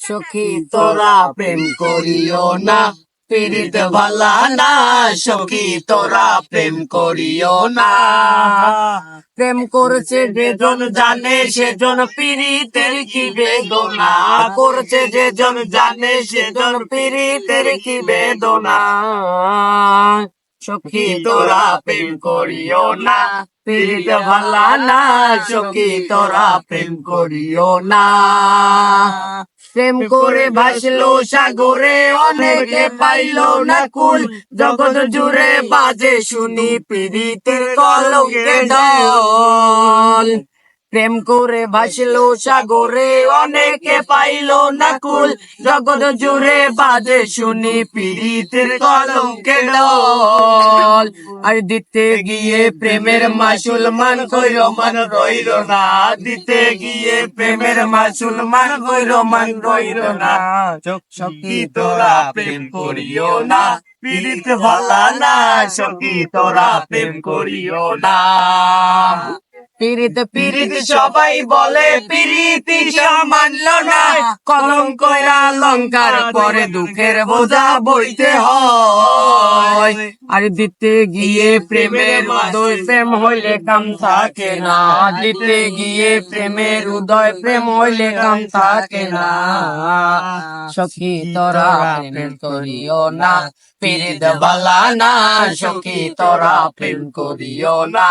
সখী তোরা প্রেম করিও না? পীড়িত ভালা না সখী তোরা প্রেম করিও না। প্রেম করছে যেজন জানে সেজন পীড়িতের কি বেদনা? করছে যেজন জানে সেজন পীড়িতের কি বেদনা? সখী তোরা প্রেম করিও না? পীড়িত ভালা না সখী তোরা প্রেম করিও না। প্রেম করে ভাসলো, সাগরে অনেকে পাইলো না কুল। জগৎ জুড়ে বাজে শুনি, পীড়িতের কলকে দল। প্রেম করে ভাসলো সাগরে, অনেকে পাইলো না কুল জগৎ জুড়ে বাজে শুনি পীড়িতের দল আর দিতে গিয়ে প্রেমের মাসুল মান কইর মান রইল না। দিতে গিয়ে প্রেমের মাসুল মান কইর মান রইল না। সখী তোরা প্রেম করিও না। পীড়িত ভালা না, সখী তোরা প্রেম করিও না। পীড়িত পীড়িত সবাই বলে পীড়িতি না। কলম কইরা লঙ্কার পরে দুঃখের বোঝা বইতে হয়। আর দিতে গিয়ে প্রেমের উদয় প্রেম হইলে কাম থাকে না। দিতে গিয়ে প্রেমের উদয় প্রেম হইলে কাম থাকে না। সখী তোরা প্রেম করিও না পীড়িত বালা না। সখী তোরা প্রেম করিও না।